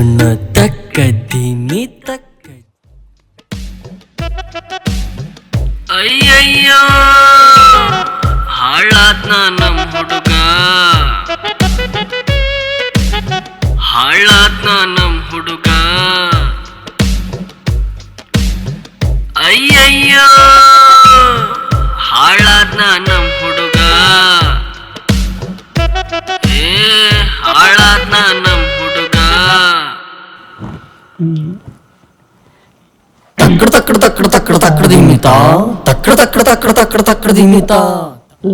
ಕಣ್ಣ ತಕ್ಕದ್ದೀನಿ ತಕ್ಕ ಅಯ್ಯಯ್ಯೋ ಹಾಳಾದ್ನ ನಮ್ಮ ಹುಡುಗ ಹಾಳಾದ್ನ ನಮ್ಮ ಹುಡುಗ ಅಯ್ಯಯ್ಯೋ ಹಾಳಾದ್ನ ನಮ್ಮ ಹುಡುಗ ಏ ಹಾಳಾದ್ನ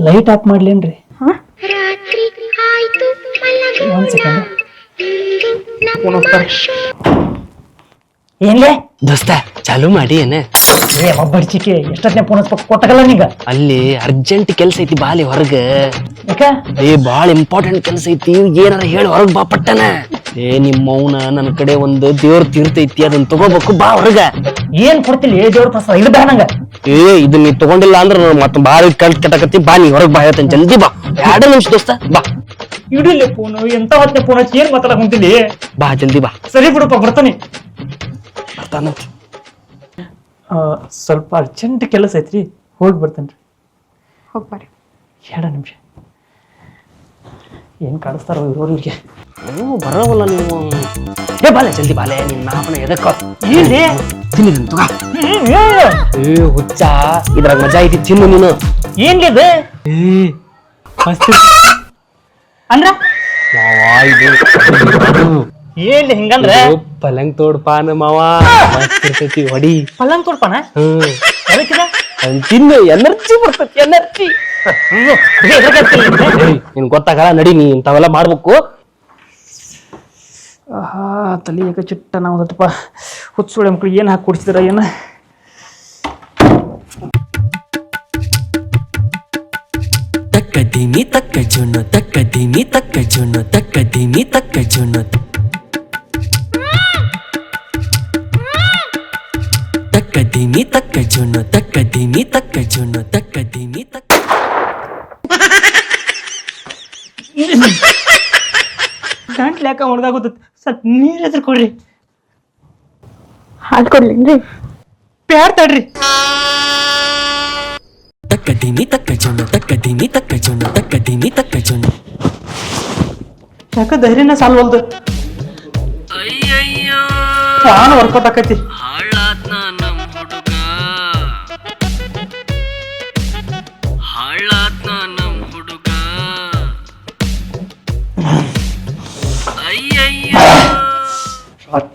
ಲೈಟ್ ಆಫ್ ಮಾಡ್ಲೇನ್ರಿ? ರಾತ್ರಿ ಆಯ್ತು ಒಂದ್ ಸೆಕೆಂಡ್ ಏನ್ಲೇ? ದೋಸ್ತ ಚಾಲು ಮಾಡಿ ಏನ? ಏ ಒಬ್ಬಡ್ಚಿಕೆ ಎಷ್ಟೊತ್ತನೇ ಫೋನ್ ಹಚ್ಬೇಕು ಕೊಟ್ಟಗಲ್ಲ ನೀಗ? ಅಲ್ಲಿ ಅರ್ಜೆಂಟ್ ಕೆಲ್ಸ ಐತಿ ಬಾಲಿ ಹೊರಗ. ಏ ಬಾಳ ಇಂಪಾರ್ಟೆಂಟ್ ಕೆಲ್ಸ ಐತಿ ಏನಾರ ಹೇಳಿ ಹೊರಗ್ ಬಾ ಪಟ್ಟನ ಏ ನಿಮ್ಮ ಮೌನ ನನ್ನ ಕಡೆ ಒಂದು ದೇವ್ರ ತೀರ್ಥ ಐತಿ ಅದನ್ನ ತಗೋಬೇಕು ಬಾ ಹೊರಗ. ಏನ್ ಕೊಡ್ತಿಲ್ಲ? ಏ ದೇವ್ರ ಪ್ರಸಾದ ಇದು ಬೇಡ ನಂಗ. ಏ ಇದನ್ನ ನೀ ತಗೊಂಡಿಲ್ಲ ಅಂದ್ರೆ ಮತ್ತೆ ಬಾಳ ಕಲ್ ಕೆಟ್ಟಕತ್ತಿ ಬಾ ನೀ ಹೊರಗ್ ಬಾ ಹೇಳ್ತೇನೆ ಜಲ್ದಿ ಬಾ. ಎರಡು ನಿಮಿಷ ದೋಸ್ತ ಬಾ. ಇಡಿಲ್ಲ ಫೋನ್ ಎಂತ ಹೊತ್ತೆ ಫೋನ್ ಹಚ್ಚಿ ಏನ್ ಮಾತಾಡಕ್ ಕುಂತಿಲ್ಲಿ ಬಾ ಜಲ್ದಿ ಬಾ. ಸರಿ ಬಿಡಪ್ಪ ಬರ್ತಾನೆ. ಬರ್ತಾನಂತ ಸ್ವಲ್ಪ ಅರ್ಜೆಂಟ್ ಕೆಲಸ ಐತ್ರಿ ಹೋಗಿ ಬರ್ತೇನ್ರಿ ಹೋಗ್ಬಾರಿ ಎರಡು ನಿಮಿಷ. ಏನ್ ಕಾಣಿಸ್ತಾರ ಇವ್ರಿಗೆ. ನೀವು ಬರೋವಲ್ಲ ನೀವು. ಏ ಬಾಲೆ ಜಲ್ದಿ ಬಾಲೆ ನಿನ್ನ ಮಾಪನ ಎದಕ್ಕ. ಏನ್ರಿ? ತಿನ್ನಿದನ್ ತಗೋ. ಏ, ಹುಚ್ಚಾ. ಇದ್ರಾಗ ಮಜಾ ಐತಿ ತಿನ್ನು ನೀನು. ಏನ್ರಿ ಇದು? ಮಸ್ತ್ ಐತಿ. ಅಂದ್ರ? ಏನ್ ಹಿಂಗಂದ್ರೆ? ಪಲಂಗ್ ತೋಡ್ಪಾನ ಮಾವ. ಮಸ್ತ್ ಇರ್ತೈತಿ ಹೊಡಿ. ಪಲಂಗ್ ತೋಡ್ಪಾನ? ಹ್ಮ್. ತಿನ್ನು ಎನರ್ಜಿ ಬರ್ತೈತಿ ಎನರ್ಜಿ. ನಿನ್ ಗೊತ್ತಾಗಲ್ಲ ನಡಿ ನೀ ಇಂಥವೆಲ್ಲ ಮಾಡ್ಬೇಕು. ಆಹಾ ತಲೆ ಯಾಕೆ ಚಿಟ್ಟ ನಾವು ಅದಪ್ಪ ಹುಚ್ಚುಳೆ ಮಕ್ಳು ಏನು ಹಾಕಿ ಕುಡಿಸಿದ್ರ ಏನ? ತಕ್ಕ ದಿಮಿ ತಕ್ಕ ಜುಣ್ಣು ತಕ್ಕ ದಿಮಿ ತಕ್ಕ ಜುಣ್ಣು ತಕ್ಕ ದಿಮಿ ತಕ್ಕ ಜುಣ್ಣು. ತಕ್ಕ ದಿಮಿ ತಕ್ಕ ಜುಣ್ಣು ತಕ್ಕ ದಿಮಿ ತಕ್ಕ ಜುಣ್ಣು ತಕ್ಕ ದಿಮಿ ತಕ್ಕ ಗಂಟ್ಲು ಯಾಕೆ ಒಣಗಾಗುತ್ತ ಸ್ವಲ್ಪ ನೀರ್ ಹೆಸರು ಕೊಡ್ರಿ. ಹಾಲು ಕೊಡ್ಲೇನ್ರಿ. ಪ್ಯಾರ್ ತಡ್ರಿ. ತಕ್ಕ ದಿಮಿ ತಕ್ಕ ಜುಣ್ಣು ತಕ್ಕ ದಿಮಿ ತಕ್ಕ ಜುಣ್ಣು ತಕ್ಕ ದಿಮಿ ತಕ್ಕ ಜುಣ್ಣು ಯಾಕ ಧೈರ್ಯನ ಸಾಲ್ವಲ್ದು? ಅಯ್ಯಯ್ಯೋ. ವರ್ಕೌಟ್ ಆಕೈತಿ.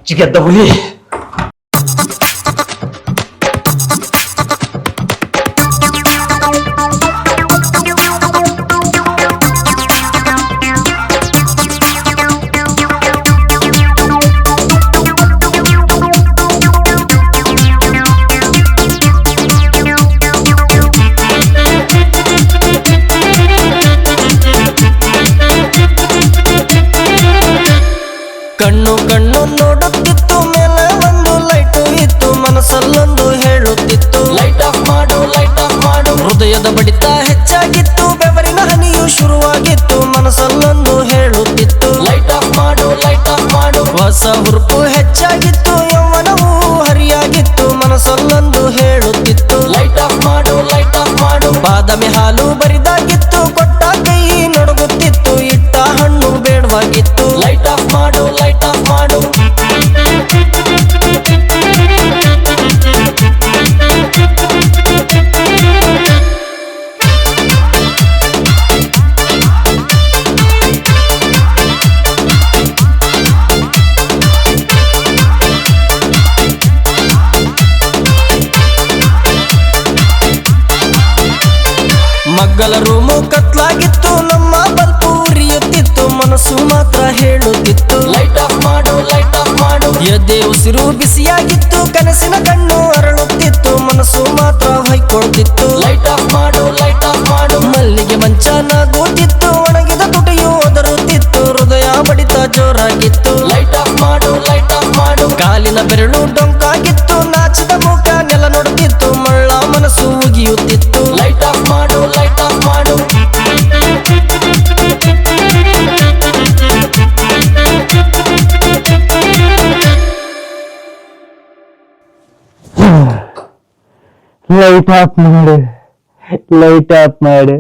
ಅಚ್ಚಿಗೆದ್ದ ಹುಲಿ ಕಣ್ಣು ಕಣ್ಣು ನೋಡುತ್ತಿತ್ತು ಮೇಲೆ ಒಂದು ಲೈಟು ಇತ್ತು, ಮನಸ್ಸಲ್ಲೊಂದು ಹೇಳುತ್ತಿತ್ತು. ಲೈಟ್ ಆಫ್ ಮಾಡು ಲೈಟ್ ಆಫ್ ಮಾಡು. ಹೃದಯದ ಬಡಿತ ಹೆಚ್ಚಾಗಿತ್ತು, ಬೆವರಿನ ಹನಿಯು ಶುರುವಾಗಿತ್ತು, ಮನಸ್ಸಲ್ಲೊಂದು ಹೇಳುತ್ತಿತ್ತು. ಲೈಟ್ ಆಫ್ ಮಾಡು ಲೈಟ್ ಆಫ್ ಮಾಡು. ಹೊಸ ಹುರುಪು ಹೆಚ್ಚಾಗಿತ್ತು, ಯೌವನವು ಹರಿಯಾಗಿತ್ತು, ಮನಸ್ಸಲ್ಲೊಂದು ಹೇಳುತ್ತಿತ್ತು. ಲೈಟ್ ಆಫ್ ಮಾಡು ಲೈಟ್ ಆಫ್ ಮಾಡು. ಬಾದಾಮಿ ಹಾಲು ಬರಿದಾಗಿತ್ತು, ಕೊಟ್ಟ ಕೈ ನಡುಗುತ್ತಿತ್ತು, ಇಟ್ಟ ಹಣ್ಣು ಬೇಡವಾಗಿತ್ತು. ಲೈಟ್ ಆಫ್ ಮಾಡು ಮಗ್ಗಲ ರೂಮು ಕತ್ಲಾಗಿತ್ತು ನಮ್ಮ ಬಲ್ಪು ಉರಿಯುತ್ತಿತ್ತು ಮನಸ್ಸು ಮಾತ್ರ ಹೇಳುತ್ತಿತ್ತು. ಲೈಟ್ ಆಫ್ ಮಾಡು ಲೈಟ್ ಆಫ್ ಮಾಡು. ಎದೆ ಉಸಿರು ಬಿಸಿಯಾಗಿತ್ತು ಕನಸಿನ ಕಣ್ಣು ಅರಳುತ್ತಿತ್ತು ಮನಸ್ಸು ಮಾತ್ರ ಹೊಯ್ಕೊಳ್ತಿತ್ತು. ಲೈಟ್ ಆಫ್ ಮಾಡು ಲೈಟ್ ಆಫ್ ಮಾಡು. ಮಲ್ಲಿಗೆ ಮಂಚ ಲೈಟ್ ಆಫ್ ಮಾಡು ಲೈಟ್ ಆಫ್ ಮಾಡು